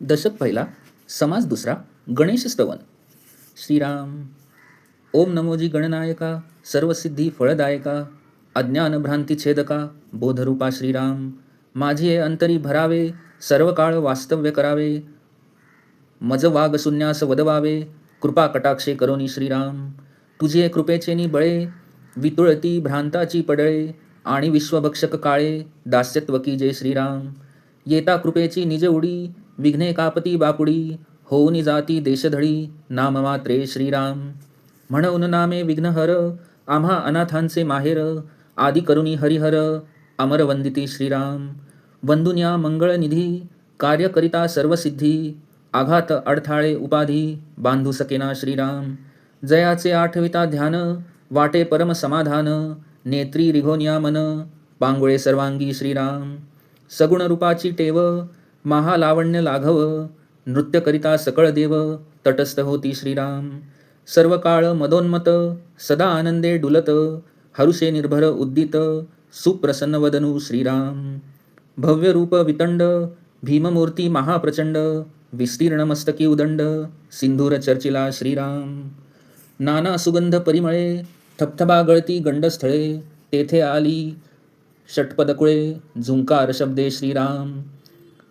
दशक पहिला समाज दुसरा गणेश स्तवन श्रीराम. ओम नमोजी गणनायका सर्वसिद्धी फळदायका अज्ञान भ्रांती छेदका बोधरूपा श्रीराम. माझी हे अंतरी भरावे सर्व काळ वास्तव्य करावे. मज वाग सुन्यास वदवावे कृपा कटाक्षे करोनी श्रीराम. तुझे कृपेचे बळे वितुळती भ्रांताची पडळे आणि विश्वभक्षक काळे दास्यत्व की जय श्रीराम. येता कृपेची निज उडी विघ्ने कापती बापुडी होऊन जाती देशधडी नाम मात्रे श्रीराम। म्हणून नामे विघ्नहर आम्हा अनाथांचे माहेर आदि करुणी हरिहर अमर वंदिती श्रीराम। वंदुन्या मंगळनिधी कार्य करिता सर्वसिद्धी आघात अडथाळे उपाधी बांधू सकेना श्रीराम। जयाचे आठविता ध्यान वाटे परम समाधान नेत्री रिघोनिया मन पांगुळे सर्वांगी श्रीराम। सगुण रूपाची टेव महालावण्य लाघव नृत्य करिता सकळ देव तटस्थ होती श्रीराम. सर्व काळ मदोन्मत सदा आनंदे डुलत हरुषे निर्भर उद्दित सुप्रसन्न वदनु श्रीराम. भव्य रूप वितंड भीममूर्ती महाप्रचंड विस्तीर्ण मस्तकी उदंड सिंधूर चर्चिला श्रीराम. नाना सुगंध परिमळे थपथबा गळती गंडस्थळे तेथे आली षटपदकुळे झुंकार शब्दे श्रीराम.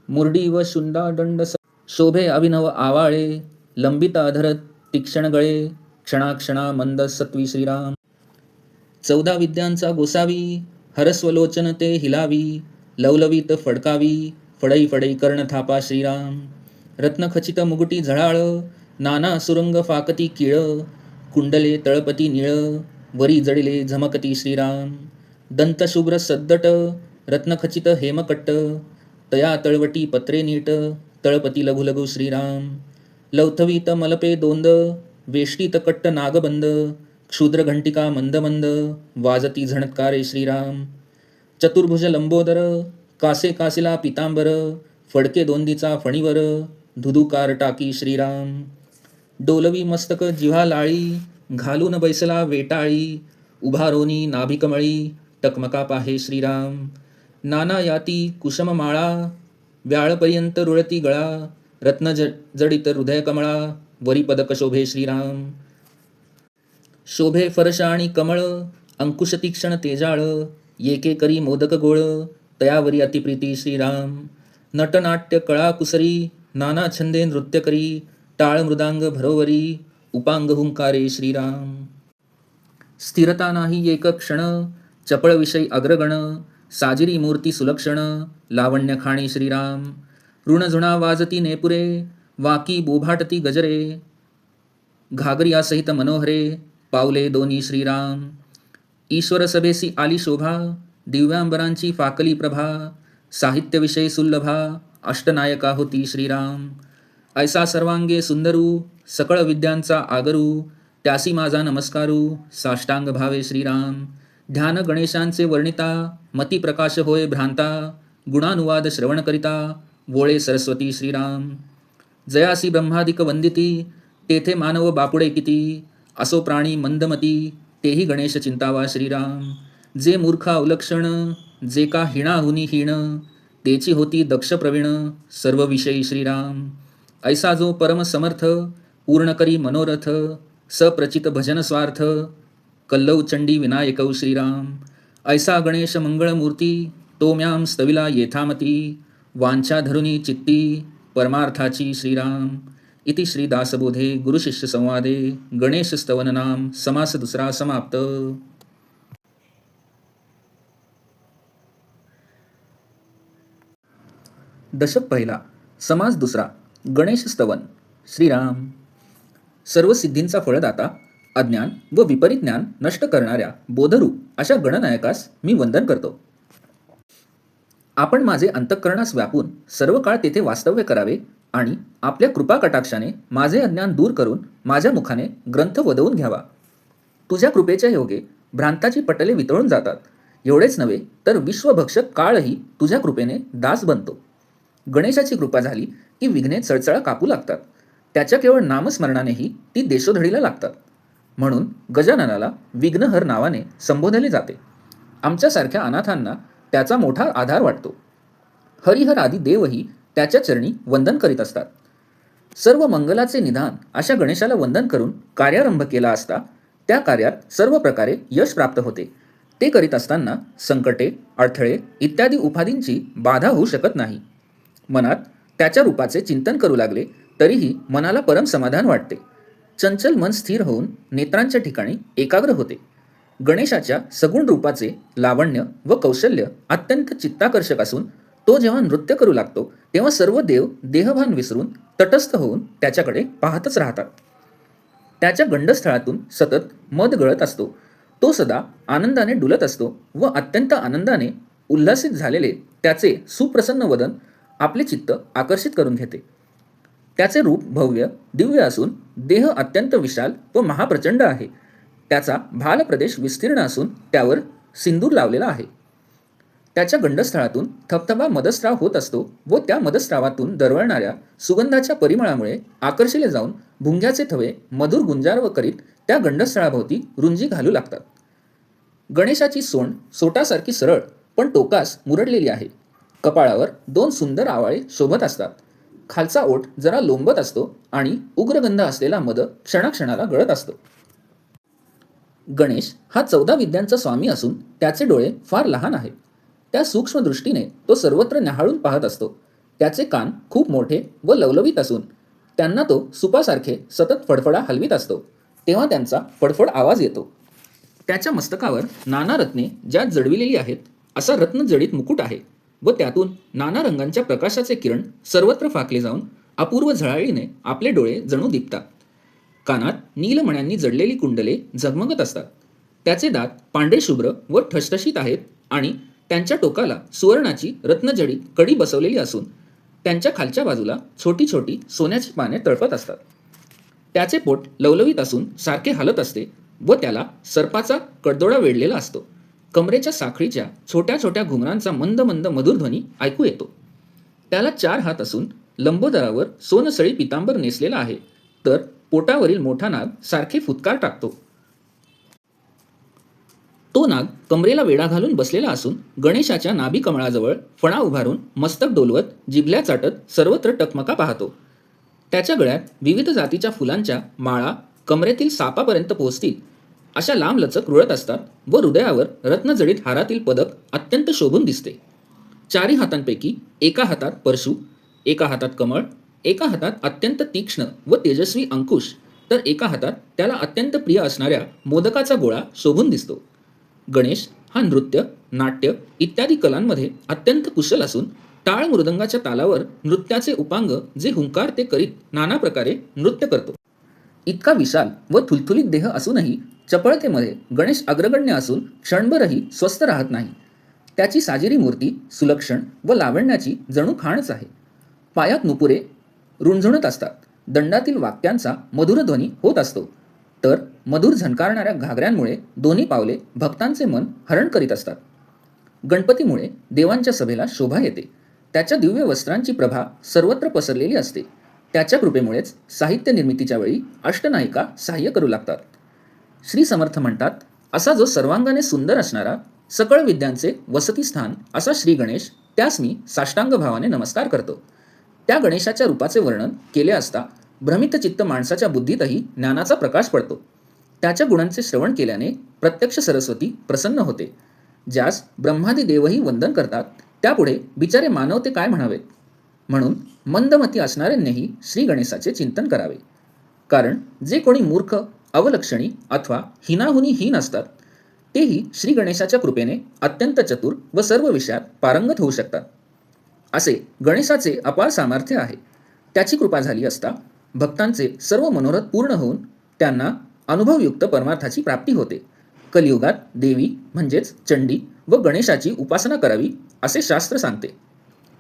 मुरडी व शुंडादंड शोभे अभिनव आवाळे लंबित अधर तीक्ष्ण गळे क्षणाक्षणा मंद सत्वी श्रीराम. चौदा विद्यांचा गोसावी हरस्वलोचन ते हिलावी लवलवीत फडकावी फडई फडई कर्ण थापा श्रीराम. रत्नखचित मुगुटी झळाळ नाना सुरंग फाकती किळ कुंडले तळपती निळ वरी जडिले झमकती श्रीराम. दंतशुभ्र सद्दट रत्नखचित हेमकट्ट तया तळवटी पत्रे नीट तळपती लघु लघु श्रीराम लवथवीत मलपे दोंद वेष्टीत कट्ट नागबंद क्षुद्र घंटिका मंद मंद वाजती झणत्कारे श्रीराम चतुर्भुज लंबोदर कासे कासिला पितांबर फडके दोंदीचा फणीवर धुधुकार टाकी श्रीराम डोलवी मस्तक जिव्हा लाळी घालून बैसला वेटाळी उभारोनी नाभिकमळी टकमका पाहे श्रीराम नाना याती कुशममाळा व्याळपर्यंत रुळती गळा रत्न जडित हृदय कमळा वरी पदक शोभे श्रीराम. शोभे फरश आणि कमळ अंकुश तीक्षण तेजाळ येके करी मोदक गोळ तयावरी अतिप्रीती श्रीराम. नटनाट्य कळा कुसरी नाना छंदे नृत्य करी टाळ मृदांग भरोवरी उपांग हुंकारे श्रीराम. स्थिरता नाही एक क्षण चपळ विषय अग्रगण साजिरी मूर्ती सुलक्षण लावण्य खाणी श्रीराम। ऋणझुणा वाजती नेपुरे वाकी बोभाटती गजरे। घागरिया सहित मनोहरे पावले दोन्ही श्रीराम। ईश्वर सभेसी आली शोभा दिव्यांबरांची फाकली प्रभा। साहित्यविषयी सुल्लभा अष्टनायका होती श्रीराम। ऐसा सर्वांगे सुंदरू सकळ विद्यांचा आगरू। त्यासी माझा नमस्कारू साष्टांग भावे श्रीराम। ध्यान गणेशांचे वर्णिता मती प्रकाश होय भ्रांता गुणानुवाद श्रवण करिता वोळे सरस्वती श्रीराम. जयासी ब्रह्मादिक वंदिती तेथे मानव बापुडे किती असो प्राणी मंदमती तेही गणेश चिंतावा श्रीराम. जे मूर्खा अवलक्षण जे का हिणाहुनी हीण तेची होती दक्ष प्रवीण सर्व विषयी श्रीराम. ऐसा जो परम समर्थ पूर्ण करी मनोरथ सप्रचित भजन स्वार्थ कल्लव चंडी विनायकौ श्रीराम। ऐसा गणेश मंगळमूर्ती तो म्याम स्तविला येथामती। वांछाधरुनी चित्ती परमार्थाची श्रीराम। इति श्रीदासबोधे गुरुशिष्य संवादे गणेश स्तवन नाम समास दुसरा समाप्त। दशक पहिला समास दुसरा गणेश स्तवन श्रीराम। सर्व सिद्धींचा फळदाता अज्ञान व विपरीत ज्ञान नष्ट करणाऱ्या बोधरूप अशा गणनायकास मी वंदन करतो. आपण माझे अंतःकरणास व्यापून सर्व काळ तेथे वास्तव्य करावे आणि आपल्या कृपा कटाक्षाने माझे अज्ञान दूर करून माझ्या मुखाने ग्रंथ वदवून घ्यावा. तुझ्या कृपेच्या योगे भ्रांताची पटले वितळून जातात. एवढेच नव्हे तर विश्वभक्षक काळही तुझ्या कृपेने दास बनतो. गणेशाची कृपा झाली की विघ्ने चळचळा कापू लागतात. त्याच्या केवळ नामस्मरणानेही ती देशोधडीला लागतात. म्हणून गजाननाला विघ्नहर नावाने संबोधले जाते. आमच्यासारख्या अनाथांना त्याचा मोठा आधार वाटतो. हरिहर आदी देवही त्याच्या चरणी वंदन करीत असतात. सर्व मंगलाचे निदान अशा गणेशाला वंदन करून कार्यारंभ केला असता त्या कार्यात सर्व प्रकारे यश प्राप्त होते. ते करीत असताना संकटे अडथळे इत्यादी उपाधींची बाधा होऊ शकत नाही. मनात त्याच्या रूपाचे चिंतन करू लागले तरीही मनाला परम समाधान वाटते. चंचल मन स्थिर होऊन नेत्रांच्या ठिकाणी एकाग्र होते. गणेशाच्या सगुण रूपाचे लावण्य व कौशल्य अत्यंत चित्ताकर्षक असून तो जेव्हा नृत्य करू लागतो तेव्हा सर्व देव देहभान विसरून तटस्थ होऊन त्याच्याकडे पाहतच राहतात. त्याच्या गंडस्थळातून सतत मध गळत असतो. तो सदा आनंदाने डुलत असतो व अत्यंत आनंदाने उल्हासित झालेले त्याचे सुप्रसन्न वदन आपले चित्त आकर्षित करून घेते. त्याचे रूप भव्य दिव्य असून देह अत्यंत विशाल व महाप्रचंड आहे. त्याचा भाल प्रदेश विस्तीर्ण असून त्यावर सिंदूर लावलेला आहे. त्याच्या गंडस्थळातून थपथपा मदस्राव होत असतो व त्या मदस्रावातून दरवळणाऱ्या सुगंधाच्या परिमळामुळे आकर्षिले जाऊन भुंग्याचे थवे मधुर गुंजार्व करीत त्या गंडस्थळाभोवती रुंजी घालू लागतात. गणेशाची सोंड सोटासारखी सरळ पण टोकास मुरडलेली आहे. कपाळावर दोन सुंदर आवाळे शोभत असतात. खालचा ओठ जरा लोंबत असतो आणि उग्रगंध असलेला मद क्षणाक्षणाला गळत असतो. गणेश हा चौदा विद्यांचा स्वामी असून त्याचे डोळे फार लहान आहेत. त्या सूक्ष्म दृष्टीने तो सर्वत्र न्याहाळून पाहत असतो. त्याचे कान खूप मोठे व लवलवीत असून त्यांना तो सुपासारखे सतत फडफडा हलवीत असतो. तेव्हा त्यांचा फडफड आवाज येतो. त्याच्या मस्तकावर नाना रत्ने ज्यात जडविलेली आहेत असा रत्नजडित मुकुट आहे. व त्यातून नाना रंगांच्या प्रकाशाचे किरण सर्वत्र फाकले जाऊन अपूर्व झळाळीने आपले डोळे जणू दिपतात. कानात नीलमण्यांनी जडलेली कुंडले झगमगत असतात. त्याचे दात पांढरे शुभ्र व ठसठशीत आहेत आणि त्यांच्या टोकाला सुवर्णाची रत्नजडीत कडी बसवलेली असून त्यांच्या खालच्या बाजूला छोटी छोटी सोन्याची पाने तळपत असतात. त्याचे पोट लवलवीत असून सारखे हलत असते व त्याला सर्पाचा कडदोडा वेढलेला असतो. कमरेच्या साखळीच्या छोट्या छोट्या घुंगरांचा मंद मंद मधुर ध्वनी ऐकू येतो. त्याला चार हात असून लंबोदरावर सोनसळी पितांबर नेसलेला आहे. तर पोटावरील मोठा नाग सारखे फुतकार टाकतो. तो नाग कमरेला वेढा घालून बसलेला असून गणेशाच्या नाभी कमळाजवळ फणा उभारून मस्तक डोलवत जिभल्या चाटत सर्वत्र टकमका पाहतो. त्याच्या गळ्यात विविध जातीच्या फुलांच्या माळा कमरेतील सापापर्यंत पोहोचतील. अशा लांब लचक रुळत असतात व हृदयावर रत्नजडीत हारातील पदक अत्यंत शोभून दिसते. चारी हातांपैकी एका हातात परशु एका हातात कमळ एका हातात अत्यंत तीक्ष्ण व तेजस्वी अंकुश तर एका हातात त्याला अत्यंत प्रिय असणाऱ्या मोदकाचा गोळा शोभून दिसतो. गणेश हा नृत्य नाट्य इत्यादी कलांमध्ये अत्यंत कुशल असून टाळ मृदंगाच्या तालावर नृत्याचे उपांग जे हुंकार ते करीत नाना प्रकारे नृत्य करतो. इतका विशाल व थुलथुलीत देह असूनही चपळतेमध्ये गणेश अग्रगण्य असून क्षणभरही स्वस्थ राहत नाही. त्याची साजिरी मूर्ती सुलक्षण व लावण्याची जणू खाणच आहे. पायात नुपुरे रुंझणत असतात. दंडातील वाक्यांचा मधुर ध्वनी होत असतो. तर मधुर झणकारणाऱ्या घागऱ्यांमुळे दोन्ही पावले भक्तांचे मन हरण करीत असतात. गणपतीमुळे देवांच्या सभेला शोभा येते. त्याच्या दिव्य वस्त्रांची प्रभा सर्वत्र पसरलेली असते. त्याच्या कृपेमुळेच साहित्य निर्मितीच्या वेळी अष्टनायिका सहाय्य करू लागतात. श्री समर्थ म्हणतात असा जो सर्वांगाने सुंदर असणारा सकळ विद्यांचे वसतिस्थान असा श्री गणेश त्यास मी साष्टांग भावाने नमस्कार करतो. त्या गणेशाच्या रूपाचे वर्णन केले असता भ्रमित चित्त माणसाच्या बुद्धीतही ज्ञानाचा प्रकाश पडतो. त्याच्या गुणांचे श्रवण केल्याने प्रत्यक्ष सरस्वती प्रसन्न होते. ज्यास ब्रह्मादी देवही वंदन करतात त्यापुढे बिचारे मानव ते काय म्हणावेत म्हणून मंदमती असणाऱ्यांनीही श्री गणेशाचे चिंतन करावे. कारण जे कोणी मूर्ख अवलक्षणी अथवा हिनाहुनी हीन असतात तेही श्री गणेशाच्या कृपेने अत्यंत चतुर व सर्व विषयात पारंगत होऊ शकतात. असे गणेशाचे अपार सामर्थ्य आहे. त्याची कृपा झाली असता भक्तांचे सर्व मनोरथ पूर्ण होऊन त्यांना अनुभवयुक्त परमार्थाची प्राप्ती होते. कलियुगात देवी म्हणजेच चंडी व गणेशाची उपासना करावी असे शास्त्र सांगते.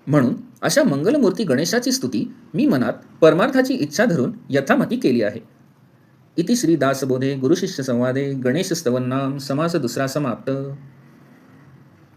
म्हणून अशा मंगलमूर्ती गणेशाची स्तुती मी मनात परमार्थाची इच्छा धरून यथामती केली आहे. इति श्री दासबोधे गुरुशिष्य संवादे गणेश स्तवन्नाम समास दुसरा समाप्त.